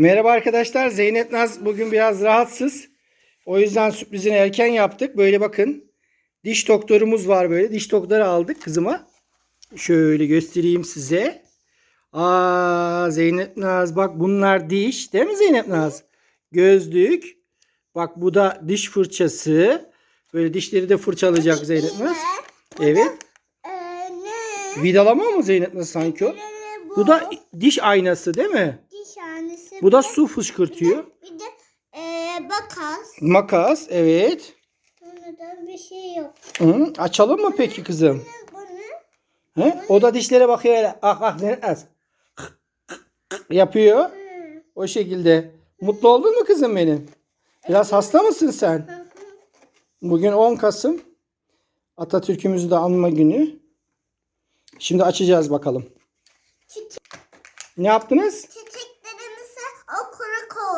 Merhaba arkadaşlar. Zeynep Naz bugün biraz rahatsız. O yüzden sürprizini erken yaptık. Böyle bakın. Diş doktorumuz var böyle. Diş doktoru aldık kızıma. Şöyle göstereyim size. Aa Zeynep Naz bak bunlar diş. Değil mi Zeynep Naz? Gözlük. Bak bu da diş fırçası. Böyle dişleri de fırçalayacak Zeynep Naz. Evet. Ee? Vidalama mı Zeynep Naz sanki o? Bu da diş aynası değil mi? Bu da su fışkırtıyor. Bir de ee, makas. Makas evet. Da bir şey yok. Hı, açalım mı peki kızım? Bunu He? O da dişlere bakıyor öyle. Ah ah ne az. Yapıyor. hı, O şekilde. Mutlu oldun mu kızım benim? Biraz hasta mısın sen? Bugün 10 Kasım. Atatürk'ümüzü de anma günü. Şimdi açacağız bakalım. Ne yaptınız?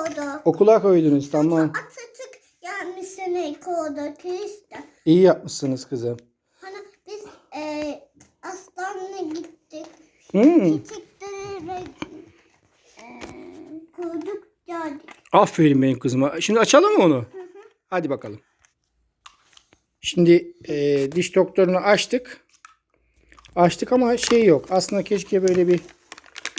Koyduk. Okula koydunuz tamam. Atatürk gelmişsine koyduk işte. İyi yapmışsınız kızım. Hani biz ee, hastaneye gittik. Hmm. Çiçekleri ee, koyduk geldik. Aferin benim kızıma. Şimdi açalım mı onu? Hadi bakalım. Şimdi e, diş doktorunu açtık. Açtık ama şey yok. Aslında keşke böyle bir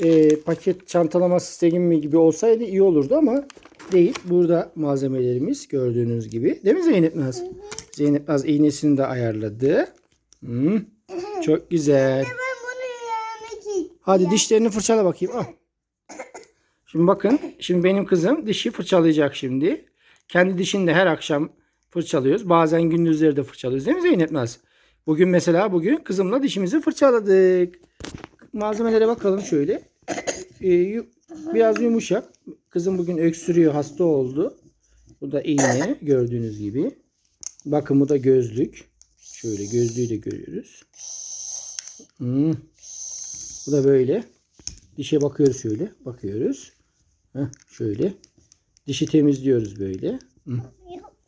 e, paket çantalama sistemi gibi olsaydı iyi olurdu ama değil. Burada malzemelerimiz gördüğünüz gibi. Değil mi Zeynep Naz? Zeynep Naz iğnesini de ayarladı. Hmm, Çok güzel. Hadi dişlerini fırçala bakayım. Al. Şimdi bakın. Şimdi benim kızım dişi fırçalayacak şimdi. Kendi dişini de her akşam fırçalıyoruz. Bazen gündüzleri de fırçalıyoruz. Değil mi Zeynep Naz? Bugün mesela bugün kızımla dişimizi fırçaladık. Malzemelere bakalım şöyle. Yu- biraz yumuşak. Kızım bugün öksürüyor. Hasta oldu. Bu da iğne gördüğünüz gibi. Bakın bu da gözlük. Şöyle gözlüğü de görüyoruz. Hmm. Bu da böyle. Dişe bakıyoruz şöyle. Bakıyoruz. Heh, şöyle. Dişi temizliyoruz böyle.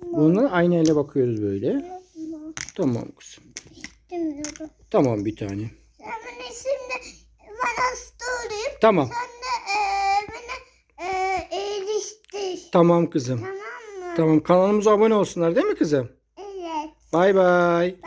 Bununla aynı elle bakıyoruz böyle. Tamam kızım. Tamam bir tane. Sen beni şimdi ben hasta olayım. Tamam. Sen de beni eee iyileştir. Tamam kızım. Tamam mı? Tamam kanalımıza abone olsunlar değil mi kızım? Evet. Bay bay. Bye.